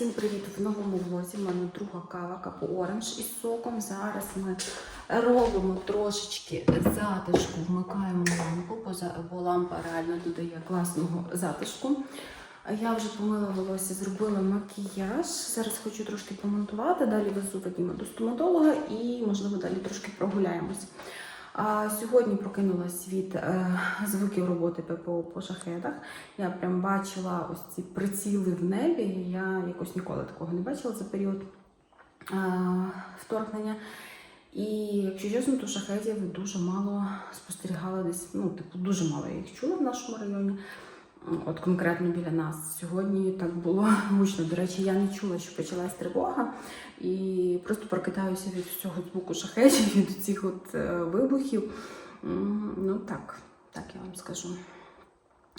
Всім привіт в новому влозі. У мене друга кава капу оранж із соком. Зараз ми робимо трошечки затишку, вмикаємо лампу, бо лампа реально додає класного затишку. Я вже помила волосся, зробила макіяж. Зараз хочу трошки помонтувати. Далі везу Вадима до стоматолога і, можливо, далі трошки прогуляємось. Сьогодні прокинулась від е, звуків роботи ППО по шахедах. Я прям бачила ось ці приціли в небі. Я якось ніколи такого не бачила за період е, вторгнення. І якщо чесно, то шахедів дуже мало спостерігала десь. Ну, типу, дуже мало я їх чула в нашому районі. От конкретно біля нас. Сьогодні так було гучно. До речі, я не чула, що почалась тривога, і просто прокидаюся від всього звуку шахетів, від цих от е, вибухів. Ну так, так я вам скажу.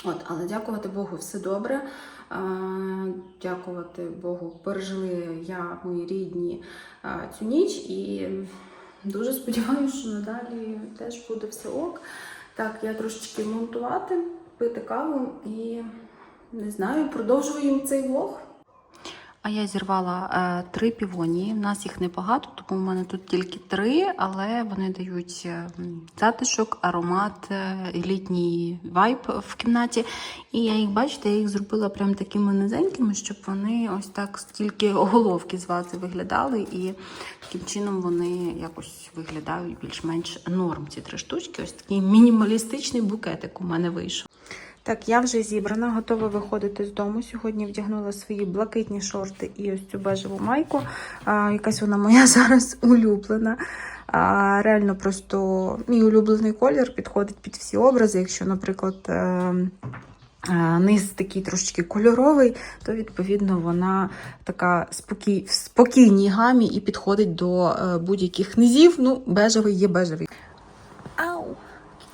От, але дякувати Богу, все добре. Е, Дякувати Богу, пережили я, мої рідні е, цю ніч і дуже сподіваюся, що надалі теж буде все ок. Так, я трошечки монтувати, пити каву і не знаю, продовжуємо цей влог. А я зірвала е, три півонії. У нас їх небагато, тому в мене тут тільки три, але вони дають е, затишок, аромат, е, літній вайб в кімнаті. І я їх, бачите, я їх зробила прям такими низенькими, щоб вони ось так стільки головки з вази виглядали, і таким чином вони якось виглядають більш-менш норм. Ці три штучки. Ось такий мінімалістичний букетик у мене вийшов. Так, я вже зібрана, готова виходити з дому. Сьогодні вдягнула свої блакитні шорти і ось цю бежеву майку. А, якась вона моя зараз улюблена. А, реально просто мій улюблений колір підходить під всі образи. Якщо, наприклад, е, е, низ такий трошечки кольоровий, то відповідно вона така спокій, в спокійній гамі і підходить до е, будь-яких низів. Ну, бежевий є бежевий. Ау!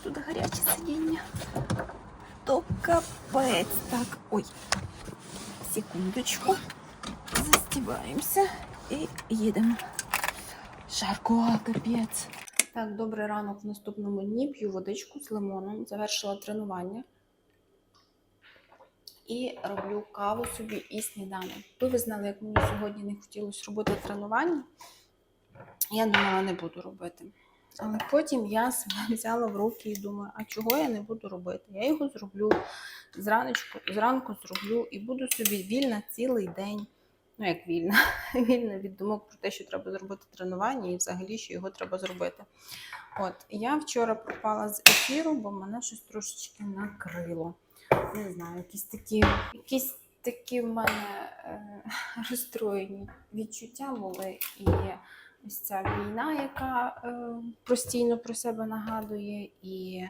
Тут гаряче сидіння то капець. Так, ой, секундочку. Застібаємося і їдемо. Жарко, капець. Так, добрий ранок в наступному дні. П'ю водичку з лимоном. Завершила тренування. І роблю каву собі і сніданок. Ви ви знали, як мені сьогодні не хотілося робити тренування. Я думала, не буду робити. Але потім я себе взяла в руки і думаю, а чого я не буду робити? Я його зроблю зраночку, зранку зроблю і буду собі вільна цілий день. Ну, як вільна, вільна від думок про те, що треба зробити тренування, і взагалі, що його треба зробити. От, я вчора пропала з ефіру, бо мене щось трошечки накрило. Не знаю, якісь такі, якісь такі в мене е, розстроєні відчуття були. І ось ця війна, яка е, постійно про себе нагадує, і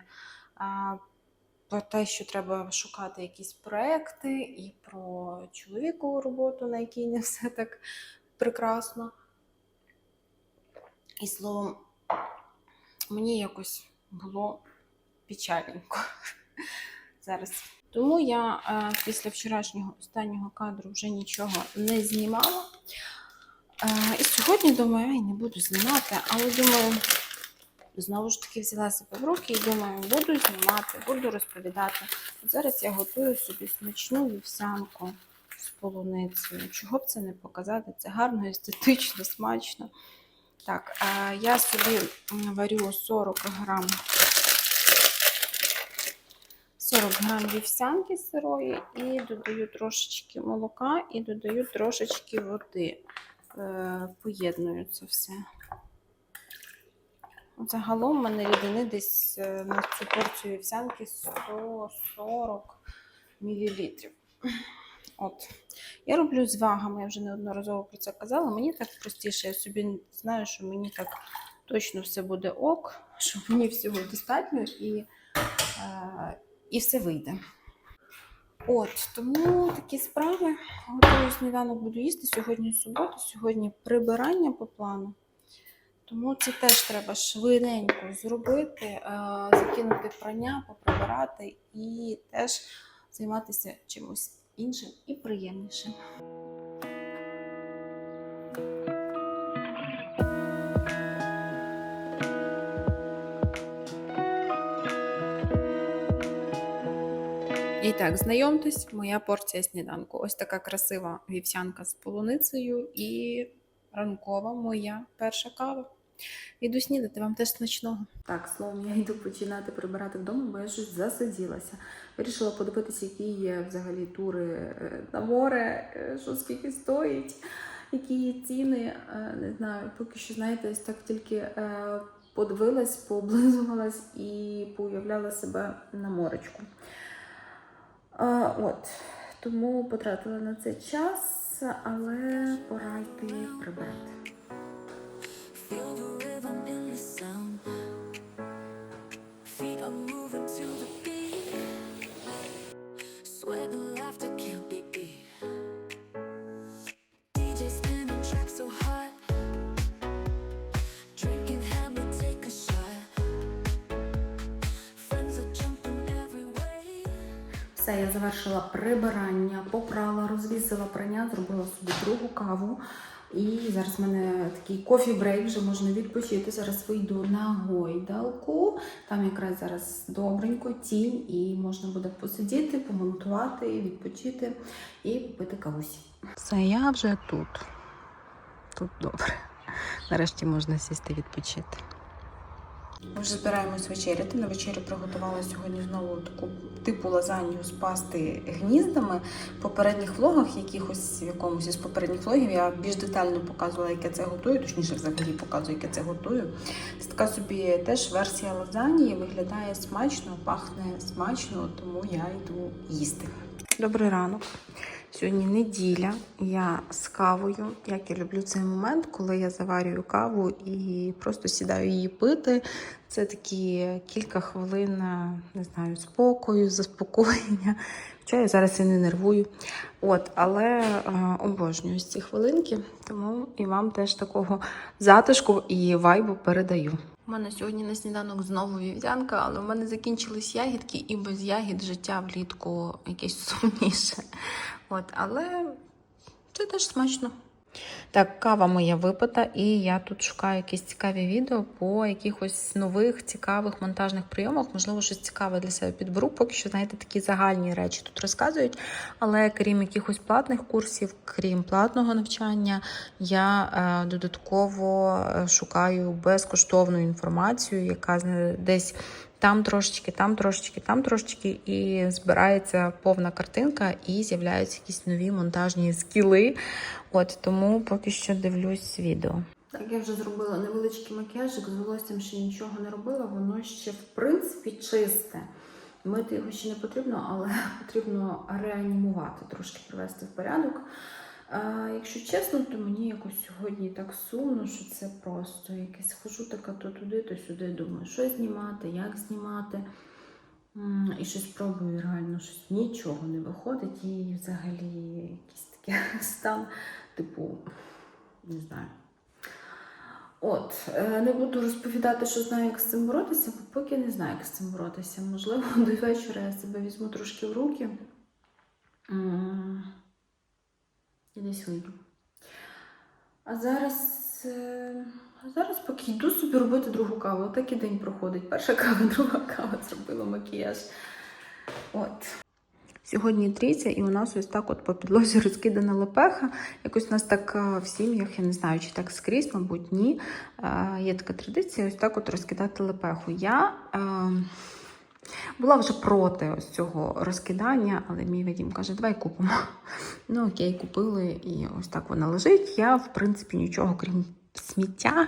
про те, що треба шукати якісь проекти, і про чоловікову роботу, на якій не все так прекрасно. І словом, мені якось було печальненько зараз. Тому я е, після вчорашнього останнього кадру вже нічого не знімала. Е, і сьогодні думаю, ай, не буду знімати, але думаю, знову ж таки взяла себе в руки і думаю, буду знімати, буду розповідати. От зараз я готую собі смачну вівсянку з полуницею. Чого б це не показати? Це гарно, естетично, смачно. Так, я собі варю 40 грам 40 грам вівсянки сирої і додаю трошечки молока і додаю трошечки води. Е, Поєдную це все. Загалом в мене рідини десь е, на цю порцію вівсянки 140 мл. От. Я роблю з вагами, я вже неодноразово про це казала. Мені так простіше, я собі знаю, що мені так точно все буде ок, що мені всього достатньо і, е, і все вийде. От, тому такі справи. Готую сніданок буду їсти. Сьогодні субота, сьогодні прибирання по плану. Тому це теж треба швиденько зробити, е, закинути прання, поприбирати і теж займатися чимось іншим і приємнішим. І так, знайомтесь, моя порція сніданку. Ось така красива вівсянка з полуницею і ранкова моя перша кава. Іду снідати, вам теж смачного. Так, словом, я йду починати прибирати вдома, бо я щось засиділася. Вирішила подивитися, які є взагалі тури е, на море, е, що скільки стоїть, які є ціни. Е, Не знаю, поки що, знаєте, ось так тільки подивилась, пооблизувалась і поуявляла себе на моречку. А, от, тому потратила на це час, але пора йти прибирати. Все, я завершила прибирання, попрала, розвісила прання, зробила собі другу каву. І зараз в мене такий кофі-брейк, вже можна відпочити. Зараз вийду на гойдалку. Там якраз зараз добренько, тінь, і можна буде посидіти, помонтувати, відпочити і попити кавусі. Все, я вже тут. Тут добре. Нарешті можна сісти відпочити. Ми вже збираємось вечеряти. На вечері приготувала сьогодні знову таку типу лазанью з пасти гніздами. В попередніх влогах, якихось в якомусь із попередніх влогів, я більш детально показувала, як я це готую, точніше, взагалі показую, як я це готую. Це така собі теж версія лазаньї, виглядає смачно, пахне смачно, тому я йду їсти. Добрий ранок. Сьогодні неділя. Я з кавою. Як я люблю цей момент, коли я заварюю каву і просто сідаю її пити. Це такі кілька хвилин, не знаю, спокою, заспокоєння. Хоча я зараз і не нервую. От, але е, обожнюю ці хвилинки, тому і вам теж такого затишку і вайбу передаю. У мене сьогодні на сніданок знову вівзянка, але в мене закінчились ягідки, і без ягід життя влітку якесь сумніше. От, але це теж смачно. Так, кава моя випита, і я тут шукаю якісь цікаві відео по якихось нових цікавих монтажних прийомах. Можливо, щось цікаве для себе підберу. Поки що, знаєте, такі загальні речі тут розказують. Але крім якихось платних курсів, крім платного навчання, я е, додатково е, шукаю безкоштовну інформацію, яка десь там трошечки, там трошечки, там трошечки, і збирається повна картинка, і з'являються якісь нові монтажні скіли. От тому поки що дивлюсь відео. Так, я вже зробила невеличкий макіяжик з волоссям ще нічого не робила, воно ще в принципі чисте. Мити його ще не потрібно, але потрібно реанімувати, трошки привести в порядок. А, якщо чесно, то мені якось сьогодні так сумно, що це просто якесь хожу така то туди, то сюди. Думаю, що знімати, як знімати. І щось пробую, реально щось нічого не виходить. І взагалі якийсь такий стан, типу, не знаю. От, е, не буду розповідати, що знаю, як з цим боротися, бо поки не знаю, як з цим боротися. Можливо, до вечора я себе візьму трошки в руки. І вийду. А зараз, е, зараз поки йду собі робити другу каву. Так і день проходить. Перша кава, друга кава зробила макіяж. От. Сьогодні трійця, і у нас ось так от по підлозі розкидана лепеха. Якось у нас так е, в сім'ях, я не знаю, чи так скрізь, мабуть, ні. Е, Є така традиція ось так от розкидати лепеху. Я була вже проти ось цього розкидання, але мій Вадім каже, давай купимо. Ну окей, купили, і ось так вона лежить. Я, в принципі, нічого крім сміття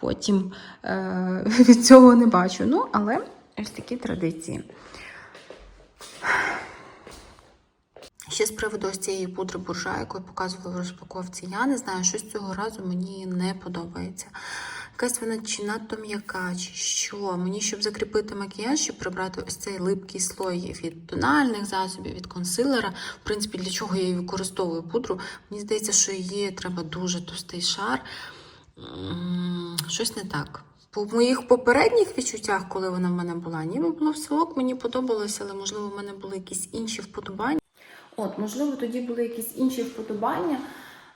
потім е, від цього не бачу. Ну, але ось такі традиції. Ще з приводу ось цієї пудри буржа, яку я показувала в розпаковці, я не знаю, щось цього разу мені не подобається. Якась вона чи надто м'яка, чи що. Мені, щоб закріпити макіяж, щоб прибрати ось цей липкий слой від тональних засобів, від консилера. В принципі, для чого я її використовую пудру. Мені здається, що її треба дуже товстий шар. Щось не так. По моїх попередніх відчуттях, коли вона в мене була, ніби було все ок, мені подобалося, але можливо в мене були якісь інші вподобання. От, можливо, тоді були якісь інші вподобання,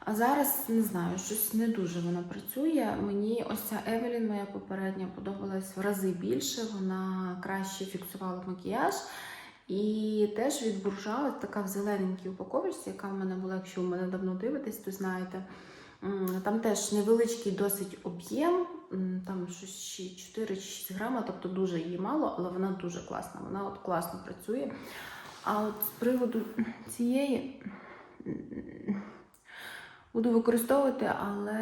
а зараз не знаю, щось не дуже вона працює. Мені ось ця Евелін, моя попередня, подобалась в рази більше. Вона краще фіксувала макіяж. І теж від буржа, така в зелененькій упаковочці, яка в мене була, якщо ви мене давно дивитесь, то знаєте. Там теж невеличкий досить об'єм, там щось ще 4 чи 6 грама, тобто дуже її мало, але вона дуже класна. Вона от класно працює. А от з приводу цієї буду використовувати, але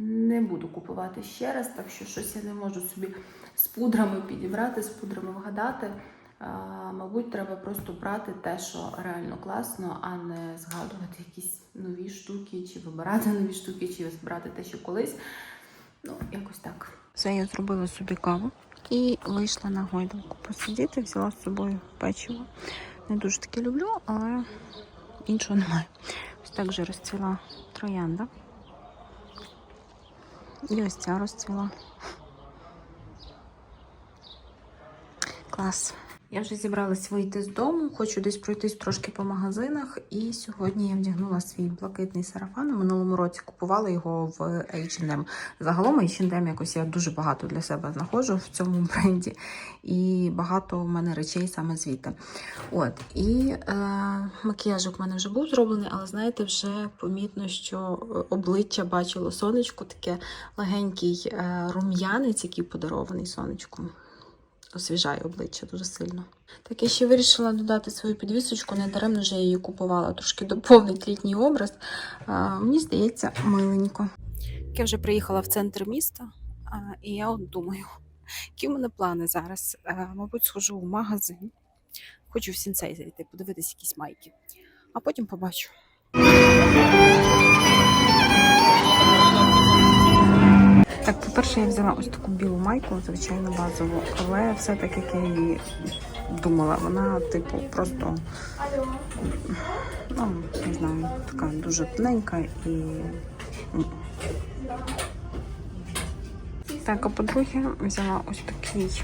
не буду купувати ще раз, так що щось я не можу собі з пудрами підібрати, з пудрами вгадати. А, мабуть, треба просто брати те, що реально класно, а не згадувати якісь нові штуки, чи вибирати нові штуки, чи брати те, що колись. Ну, якось так. Все, я зробила собі каву і вийшла на гойдалку посидіти, взяла з собою печиво. Не дуже таке люблю, але іншого немає. Ось так троянда. І ось ця розцвіла. Клас. Я вже зібралась вийти з дому, хочу десь пройтись трошки по магазинах. І сьогодні я вдягнула свій блакитний сарафан. У минулому році купувала його в H&M. Загалом H&M якось я дуже багато для себе знаходжу в цьому бренді. І багато у мене речей саме звідти. От, і е, макіяжик в мене вже був зроблений, але знаєте, вже помітно, що е, обличчя бачило сонечко, таке легенький е, рум'янець, який подарований сонечком освіжає обличчя дуже сильно. Так, я ще вирішила додати свою підвісочку, не даремно вже я її купувала, трошки доповнить літній образ. А, мені здається, миленько. Я вже приїхала в центр міста, а, і я от думаю, які в мене плани зараз. А, мабуть, схожу в магазин. Хочу в сінцей зайти, подивитись якісь майки, а потім побачу. Так, по-перше, я взяла ось таку білу майку, звичайно, базову, але все так, як я її думала, вона, типу, просто, ну, не знаю, така дуже тоненька і. Так, а по-друге, взяла ось такий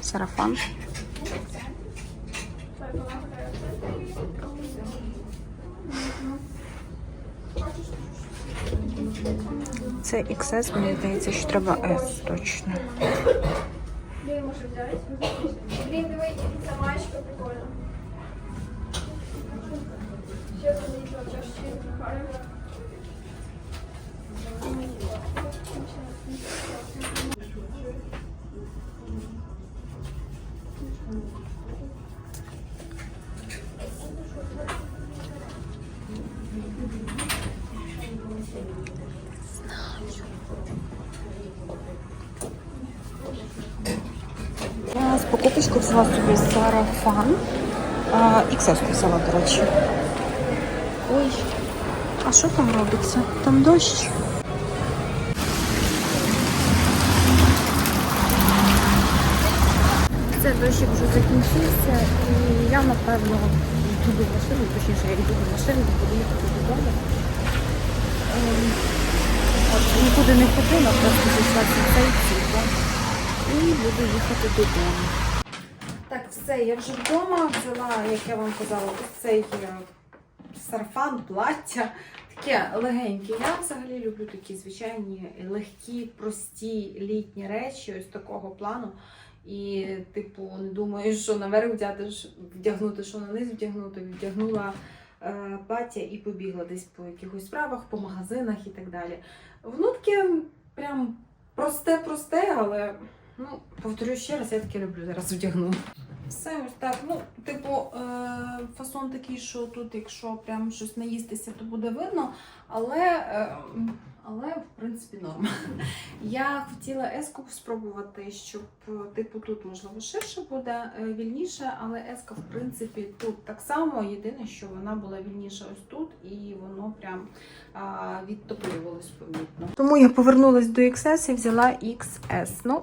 сарафан. Це XS, мені здається, що треба S точно. Блін, давай, маечка прикольно. Взяла собі сарафан. XS взяла, до речі. Ой, а що там робиться? Там дощ. Це дощик вже закінчився і я напевно йду в машину, точніше я йду в машину, буду їхати додому. Ем, нікуди не ходила, просто зайшла в цей і буду їхати додому. Все, я вже вдома взяла, як я вам казала, ось цей е, сарафан, плаття. Таке легеньке. Я взагалі люблю такі звичайні, легкі, прості літні речі, ось такого плану. І, типу, не думаю, що наверх вдягнути, що на низ вдягнути, вдягнула е, плаття і побігла десь по якихось справах, по магазинах і так далі. Воно таке прям просте-просте, але ну, повторю ще раз, я таке люблю, зараз вдягну. Все ось так. Ну, типу, е, фасон такий, що тут, якщо прям щось наїстися, то буде видно. Але, е, але в принципі, норм. Я хотіла еску спробувати, щоб, е, типу, тут можливо ширше буде, е, вільніше, але еска, в принципі, тут так само. Єдине, що вона була вільніша ось тут, і воно прям відтоплювалось помітно. Тому я повернулась до XS і взяла XS. Ну,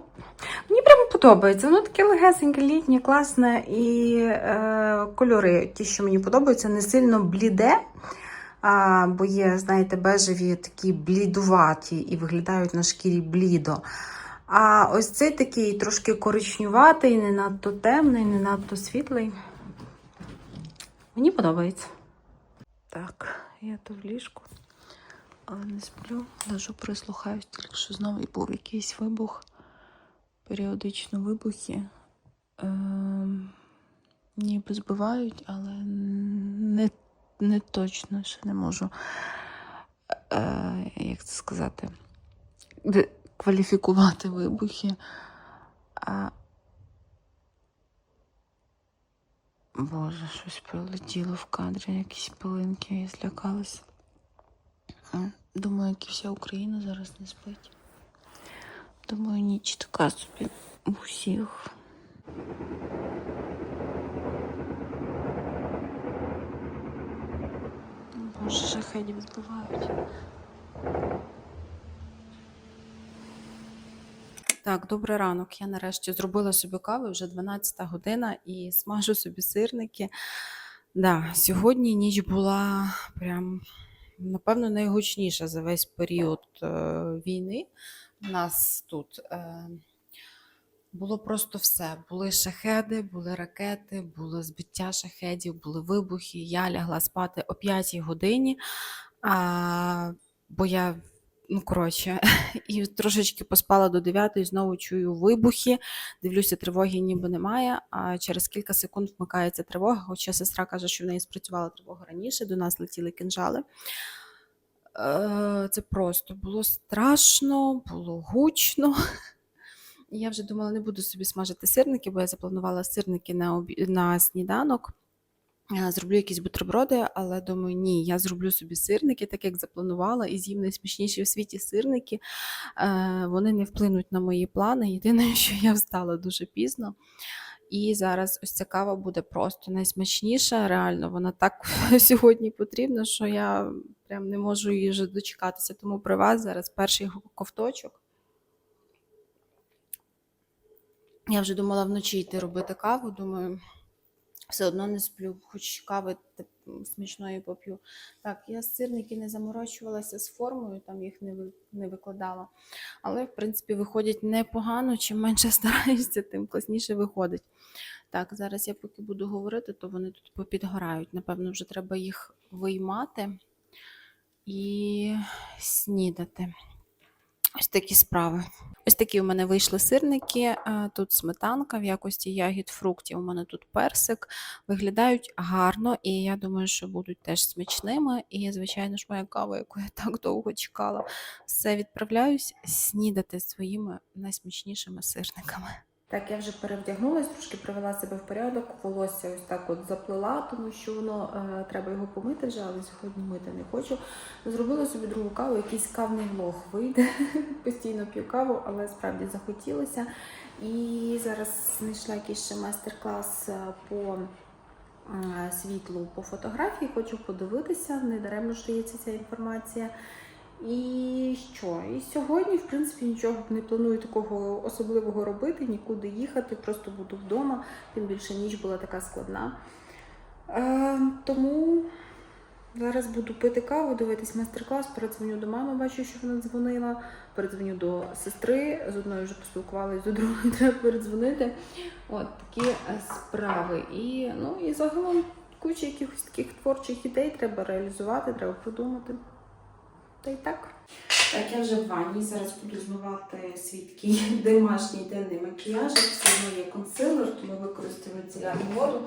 Мені прямо подобається. Воно таке легесеньке, літнє, класне і е, кольори, ті, що мені подобаються, не сильно бліде. Бо є, знаєте, бежеві такі блідуваті і виглядають на шкірі блідо. А ось цей такий трошки коричнюватий, не надто темний, не надто світлий. Мені подобається. Так, я то в ліжку, але не сплю. Лежу прислухаюсь, тільки що знову і був якийсь вибух періодично вибухи. Ем, ніби збивають, але не, не точно ще не можу. Е, як це сказати? Кваліфікувати вибухи. А... Боже, щось прилетіло в кадрі, якісь пилинки, я злякалась. М, Думаю, як і вся Україна зараз не спить. Думаю, ніч така собі у всіх. Боже, шахедів збивають. Так, добрий ранок. Я нарешті зробила собі каву, вже 12 година і смажу собі сирники. Да, сьогодні ніч була прям, напевно, найгучніша за весь період е, війни. У нас тут е, було просто все. Були шахеди, були ракети, було збиття шахедів, були вибухи. Я лягла спати о 5 годині, а, бо я, ну коротше, і трошечки поспала до 9 і знову чую вибухи. Дивлюся, тривоги ніби немає. А через кілька секунд вмикається тривога. Хоча сестра каже, що в неї спрацювала тривога раніше, до нас летіли кинжали. Е, Це просто було страшно, було гучно. Я вже думала, не буду собі смажити сирники, бо я запланувала сирники на, обі... на сніданок. Е, Зроблю якісь бутерброди, але думаю, ні, я зроблю собі сирники, так як запланувала, і з'їм найсмачніші в світі сирники. Е, Вони не вплинуть на мої плани. Єдине, що я встала дуже пізно. І зараз ось ця кава буде просто найсмачніша. Реально, вона так сьогодні потрібна, що я прям не можу її вже дочекатися. Тому при вас зараз перший ковточок. Я вже думала вночі йти робити каву. Думаю, все одно не сплю, хоч кави смачної поп'ю. Так, я сирники не заморочувалася з формою, там їх не, не викладала. Але, в принципі, виходять непогано. Чим менше стараєшся, тим класніше виходить. Так, зараз я поки буду говорити, то вони тут попідгорають. Напевно, вже треба їх виймати і снідати. Ось такі справи. Ось такі у мене вийшли сирники. Тут сметанка в якості ягід, фруктів. У мене тут персик. Виглядають гарно, і я думаю, що будуть теж смачними. І, звичайно ж, моя кава, яку я так довго чекала. Все відправляюсь снідати своїми найсмачнішими сирниками. Так, я вже перевдягнулася, трошки привела себе в порядок, волосся ось так от заплела, тому що воно е, треба його помити вже, але сьогодні мити не хочу. Зробила собі другу каву, якийсь кавний влог вийде. Постійно п'ю каву, але справді захотілося. І зараз знайшла якийсь ще майстер-клас е, по е, світлу по фотографії. Хочу подивитися, не даремно ж дається ця інформація. І що? І сьогодні, в принципі, нічого не планую такого особливого робити, нікуди їхати, просто буду вдома. Тим більше ніч була така складна. Е, тому зараз буду пити каву, дивитись майстер-клас, передзвоню до мами, бачу, що вона дзвонила. Передзвоню до сестри, з одною вже поспілкувалась, до другої треба передзвонити. От такі е, справи. І, ну, і загалом куча якихось таких творчих ідей треба реалізувати, треба продумати. Та й так. Так, я вже в ванні. Зараз буду змивати свій домашній денний макіяж. Все одно є консилер, тому використаю цілярну воду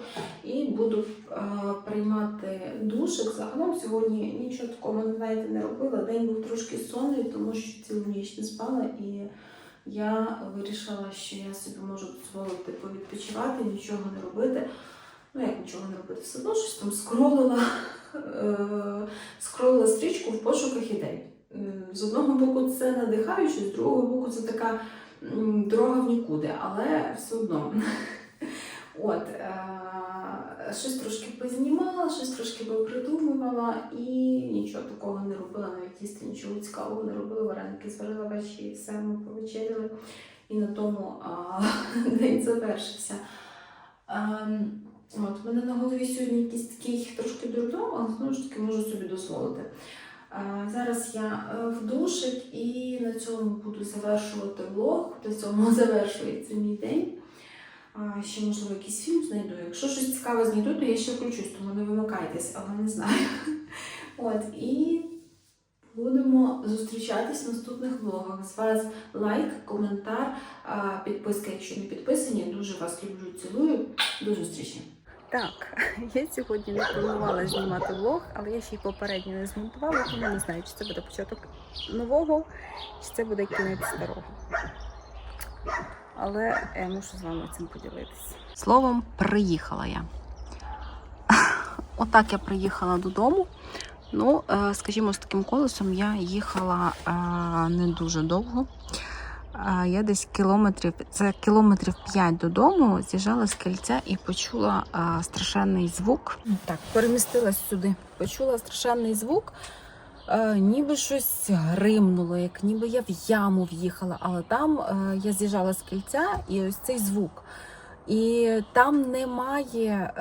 і буду е, приймати душик. Загалом сьогодні нічого такого знаєте, не робила. День був трошки сонний, тому що цілу ніч не спала. І я вирішила, що я собі можу дозволити повідпочивати, нічого не робити. Ну, як нічого не робити, все одно щось там скролила, е, скролила стрічку в пошуках ідей. З одного боку, це надихаюче, з другого боку, це така дорога в нікуди, але все одно. От, е, щось трошки познімала, щось трошки попридумувала і нічого такого не робила, навіть їсти нічого цікавого не робила, вареники зварила ввечері, і все ми повечеряли. І на тому а, день завершився. Ем, От, в мене на голові сьогодні якийсь такий трошки дурдом, але знову ж таки можу собі дозволити. Зараз я е, в душик і на цьому буду завершувати влог. На цьому завершується мій день. Ще, можливо, якийсь фільм знайду. Якщо щось цікаве знайду, то я ще включусь, тому не вимикайтесь, але не знаю. От, і будемо зустрічатись в наступних влогах. З вас лайк, коментар, підписка, якщо не підписані. Дуже вас люблю, цілую. До зустрічі! Так, я сьогодні не планувала знімати влог, але я ще й попередньо не змонтувала, тому не знаю, чи це буде початок нового, чи це буде кінець старого. Але я мушу з вами цим поділитися. Словом, приїхала я. Отак я приїхала додому. Ну, е, скажімо, з таким колесом я їхала е, не дуже довго. Е, Я десь кілометрів, це кілометрів 5 додому, з'їжджала з кільця і почула е, страшенний звук. Так, перемістилась сюди. Почула страшенний звук, е, ніби щось гримнуло, як ніби я в яму в'їхала, але там е, я з'їжджала з кільця і ось цей звук. І там немає.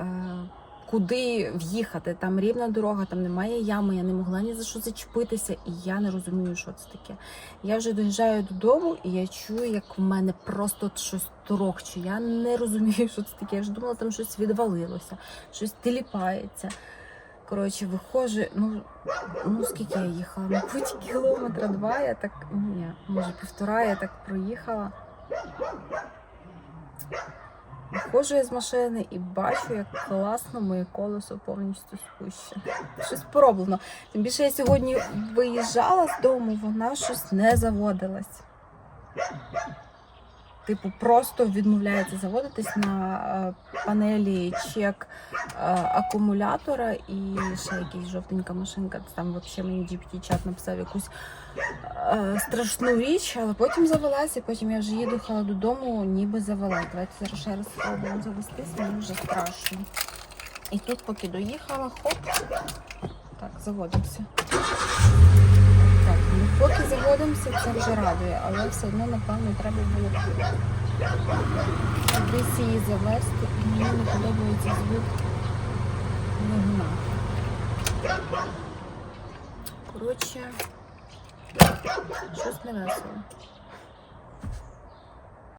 Куди в'їхати? Там рівна дорога, там немає ями, я не могла ні за що зачепитися, і я не розумію, що це таке. Я вже доїжджаю додому, і я чую, як в мене просто щось торохче. Я не розумію, що це таке. Я ж думала, там щось відвалилося, щось тіліпається. Коротше, виходжу, ну, ну скільки я їхала? Мабуть, кілометра два, я так, ні, може півтора, я так проїхала. Виходжу я з машини і бачу, як класно моє колесо повністю спущене. Щось пороблено. Тим більше я сьогодні виїжджала з дому, вона щось не заводилась. Типу, просто відмовляється заводитись на е, панелі чек е, акумулятора і ще якась жовтенька машинка. Там взагалі мені GPT-чат написав якусь е, страшну річ, але потім завелася, і потім я вже їхала додому, ніби завела. Давайте зараз ще раз спробуємо завестись, мені вже страшно. І тут, поки доїхала, хоп. Так, заводимося. Поки заводимося, це вже радує, але все одно, напевно, треба було десь її завести, і мені не подобається звук двигуна. Коротше, щось не весело.